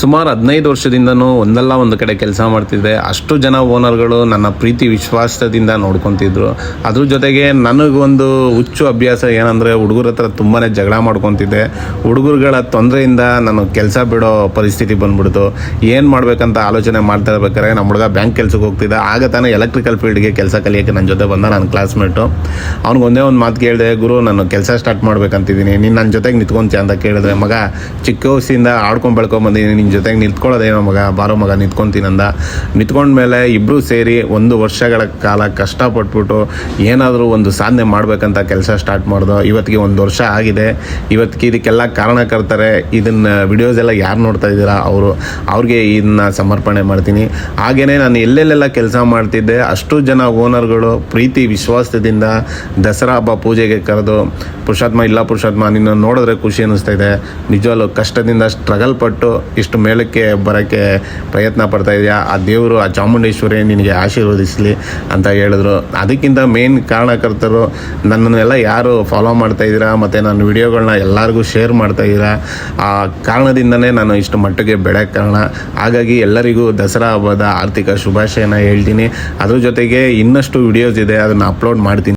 ಸುಮಾರು ಹದಿನೈದು ವರ್ಷದಿಂದನೂ ಒಂದಲ್ಲ ಒಂದು ಕಡೆ ಕೆಲಸ ಮಾಡ್ತಿದ್ದೆ. ಅಷ್ಟು ಜನ ಓನರ್ಗಳು ನನ್ನ ಪ್ರೀತಿ ವಿಶ್ವಾಸದಿಂದ ನೋಡ್ಕೊತಿದ್ರು. ಅದ್ರ ಜೊತೆಗೆ ನನಗೊಂದು ಹುಚ್ಚು ಅಭ್ಯಾಸ ಏನಂದರೆ ಹುಡುಗರ ಹತ್ರ ತುಂಬಾ ಜಗಳ ಮಾಡ್ಕೊತಿದ್ದೆ. ಹುಡುಗರುಗಳ ತೊಂದರೆಯಿಂದ ನಾನು ಕೆಲಸ ಬಿಡೋ ಪರಿಸ್ಥಿತಿ ಬಂದ್ಬಿಡ್ತು. ಏನು ಮಾಡ್ಬೇಕಂತ ಆಲೋಚನೆ ಮಾಡ್ತಾ ಇರ್ಬೇಕಾದ್ರೆ ನಮ್ಮ ಹುಡುಗ ಬ್ಯಾಂಕ್ ಕೆಲ್ಸಕ್ಕೆ ಹೋಗ್ತಿದ್ದ. ಆಗ ತಾನೇ ಎಲೆಕ್ಟ್ರಿಕಲ್ ಫೀಲ್ಡ್ಗೆ ಕೆಲಸ ಕಲಿಯೋಕ್ಕೆ ನನ್ನ ಜೊತೆ ಬಂದ ನನ್ನ ಕ್ಲಾಸ್ಮೇಟು ಅವ್ನಿಗೆ ಒಂದೇ ಒಂದು ಮಾತು ಕೇಳಿದೆ, ಗುರು, ನಾನು ಕೆಲಸ ಸ್ಟಾರ್ಟ್ ಮಾಡ್ಬೇಕಂತಿದ್ದೀನಿ. ನೀನು ನನ್ನ ಜೊತೆಗೆ ನಿಂತ್ಕೊಂತೀಯ ಅಂತ ಕೇಳಿದ್ರೆ, ಮಗ, ಚಿಕ್ಕ ವಯಸ್ಸಿಂದ ಆಡ್ಕೊಂಡು ಬೆಳ್ಕೊಂಬಂದಿದ್ದೀನಿ ನಿನ್ನ ಜೊತೆಗೆ ನಿಂತ್ಕೊಳ್ಳೋದೇನೋ ಮಗ, ಬಾರೋ ಮಗ, ನಿಂತ್ಕೊಂತೀನಂದ. ನಿಂತ್ಕೊಂಡ್ಮೇಲೆ ಇಬ್ಬರು ಸೇರಿ ಒಂದು ವರ್ಷಗಳ ಕಾಲ ಕಷ್ಟಪಟ್ಬಿಟ್ಟು ಏನಾದರೂ ಒಂದು ಸಾಧನೆ ಮಾಡಬೇಕಂತ ಕೆಲಸ ಸ್ಟಾರ್ಟ್ ಮಾಡ್ದೋ, ಇವತ್ತಿಗೆ ಒಂದು ವರ್ಷ ಆಗಿದೆ. ಇವತ್ತಿಗೆ ಇದಕ್ಕೆಲ್ಲ ಕಾರಣಕರ್ತಾರೆ ಇದನ್ನು ವಿಡಿಯೋಸ್ ಎಲ್ಲ ಯಾರು ನೋಡ್ತಾ ಇದ್ದೀರಾ? ಅವರು, ಅವ್ರಿಗೆ ಇದನ್ನ ಸಮರ್ಪಣೆ ಮಾಡ್ತೀನಿ. ಹಾಗೆಯೇ ನಾನು ಎಲ್ಲೆಲ್ಲೆಲ್ಲ ಕೆಲಸ ಮಾಡ್ತಿದ್ದೆ, ಅಷ್ಟು ಜನ ಓನರ್ಗಳು ಪ್ರೀತಿ, ವಿಶ್ವಾಸದಿಂದ ದಸರಾ ಹಬ್ಬ ಪೂಜೆಗೆ ಕರೆದು ಪುರುಷಾತ್ಮ ಇಲ್ಲ ಪುರುಷಾತ್ಮ, ನಿನ್ನ ನೋಡಿದ್ರೆ ಖುಷಿ ಅನ್ನಿಸ್ತಾ ಇದೆ. ಕಷ್ಟದಿಂದ ಸ್ಟ್ರಗಲ್ ಪಟ್ಟು ಇಷ್ಟು ಮೇಲಕ್ಕೆ ಬರೋಕ್ಕೆ ಪ್ರಯತ್ನ ಪಡ್ತಾ ಇದೆಯಾ? ಆ ದೇವರು, ಆ ಚಾಮುಂಡೇಶ್ವರಿ ನಿನಗೆ ಆಶೀರ್ವದಿಸಲಿ ಅಂತ ಹೇಳಿದ್ರು. ಅದಕ್ಕಿಂತ ಮೇನ್ ಕಾರಣಕರ್ತರು ನನ್ನನ್ನೆಲ್ಲ ಯಾರು ಫಾಲೋ ಮಾಡ್ತಾ ಇದ್ದೀರಾ? ಮತ್ತು ನನ್ನ ವಿಡಿಯೋಗಳನ್ನ ಎಲ್ಲರಿಗೂ ಶೇರ್ ಮಾಡ್ತಾ ಇದ್ದೀರಾ? ಆ ಕಾರಣದಿಂದನೇ ನಾನು ಇಷ್ಟು ಮಟ್ಟಿಗೆ ಬೆಳೆಯೋಕ್ಕೆ ಕಾರಣ. ಹಾಗಾಗಿ ಎಲ್ಲರಿಗೂ ದಸರಾ ಹಬ್ಬದ ಆರ್ಥಿಕ ಶುಭಾಶಯನ ಹೇಳ್ತೀನಿ. ಅದ್ರ ಜೊತೆಗೆ ಇನ್ನಷ್ಟು ವಿಡಿಯೋಸ್ ಇದೆ, ಅದನ್ನು ಅಪ್ಲೋಡ್ ಮಾಡ್ತೀನಿ.